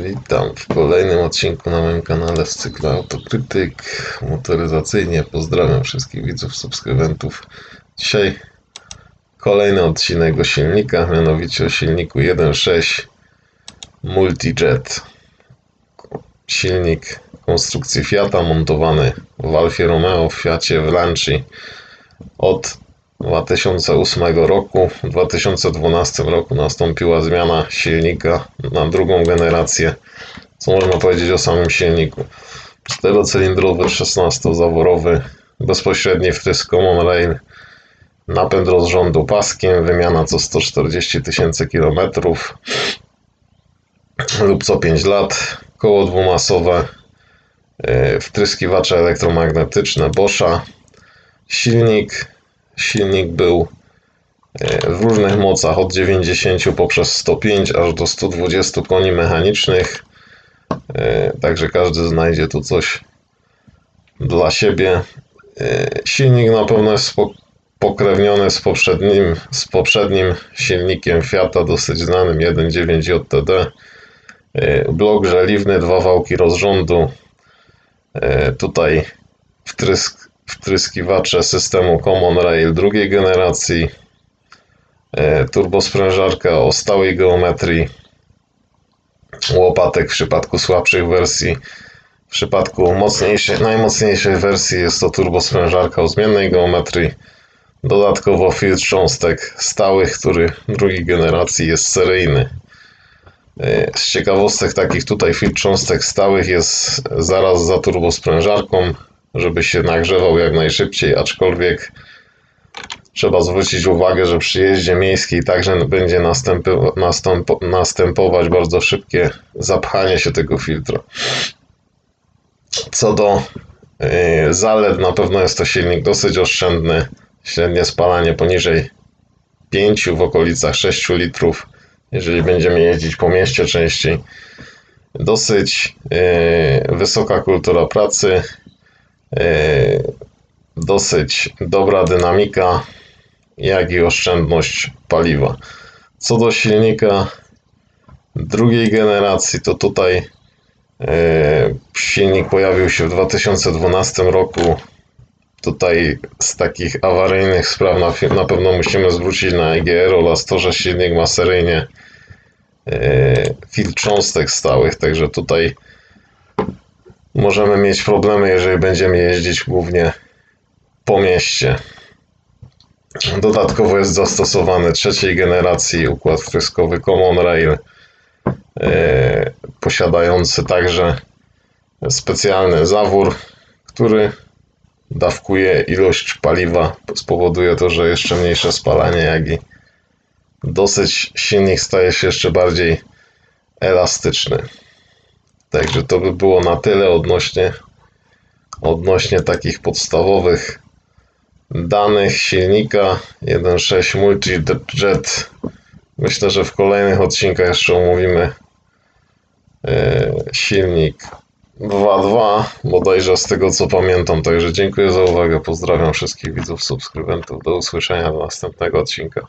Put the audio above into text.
Witam w kolejnym odcinku na moim kanale z cyklu Autokrytyk motoryzacyjnie. Pozdrawiam wszystkich widzów, subskrybentów. Dzisiaj kolejny odcinek o silnikach, mianowicie o silniku 1.6 Multijet. Silnik konstrukcji Fiata montowany w Alfie Romeo, w Fiacie w Lancia od 2008 roku. W 2012 roku nastąpiła zmiana silnika na drugą generację. Co można powiedzieć o samym silniku? Czterocylindrowy, 16-zaworowy, bezpośredni wtrysk Common Rail, napęd rozrządu paskiem, wymiana co 140 tysięcy kilometrów lub co 5 lat, koło dwumasowe, yy, wtryskiwacze elektromagnetyczne Boscha, silnik Silnik był e, w różnych mocach od 90 poprzez 105 aż do 120 koni mechanicznych. E, Także każdy znajdzie tu coś dla siebie. E, Silnik na pewno jest pokrewniony z poprzednim, z poprzednim silnikiem Fiata, dosyć znanym 1.9 JTD. Blok żeliwny, dwa wałki rozrządu. Tutaj wtrysk wtryskiwacze systemu Common Rail drugiej generacji, e, turbosprężarka o stałej geometrii, łopatek w przypadku słabszych wersji. W przypadku mocniejszej, najmocniejszej wersji jest to turbosprężarka o zmiennej geometrii. Dodatkowo filtr cząstek stałych, który drugiej generacji jest seryjny. E, Z ciekawostek takich tutaj filtr cząstek stałych jest zaraz za turbosprężarką, żeby się nagrzewał jak najszybciej, aczkolwiek trzeba zwrócić uwagę, że przy jeździe miejskiej także będzie następować bardzo szybkie zapchanie się tego filtra. Co do yy, zalet, na pewno jest to silnik dosyć oszczędny, średnie spalanie poniżej 5 w okolicach 6 litrów, jeżeli będziemy jeździć po mieście częściej. Dosyć yy, wysoka kultura pracy, dosyć dobra dynamika, jak i oszczędność paliwa. Co do silnika drugiej generacji, to tutaj yy, silnik pojawił się w 2012 roku. Tutaj z takich awaryjnych spraw na, na pewno musimy zwrócić na EGR oraz to, że silnik ma seryjnie yy, filtr cząstek stałych, także tutaj możemy mieć problemy, jeżeli będziemy jeździć głównie po mieście. Dodatkowo jest zastosowany trzeciej generacji układ wtryskowy Common Rail, e, posiadający także specjalny zawór, który dawkuje ilość paliwa. Spowoduje to, że jeszcze mniejsze spalanie, jak i dosyć silnik staje się jeszcze bardziej elastyczny. Także to by było na tyle odnośnie, odnośnie takich podstawowych danych silnika 1.6 Multijet. Myślę, że w kolejnych odcinkach jeszcze omówimy e, silnik 2.2, bodajże z tego co pamiętam. Także dziękuję za uwagę. Pozdrawiam wszystkich widzów, subskrybentów. Do usłyszenia do następnego odcinka.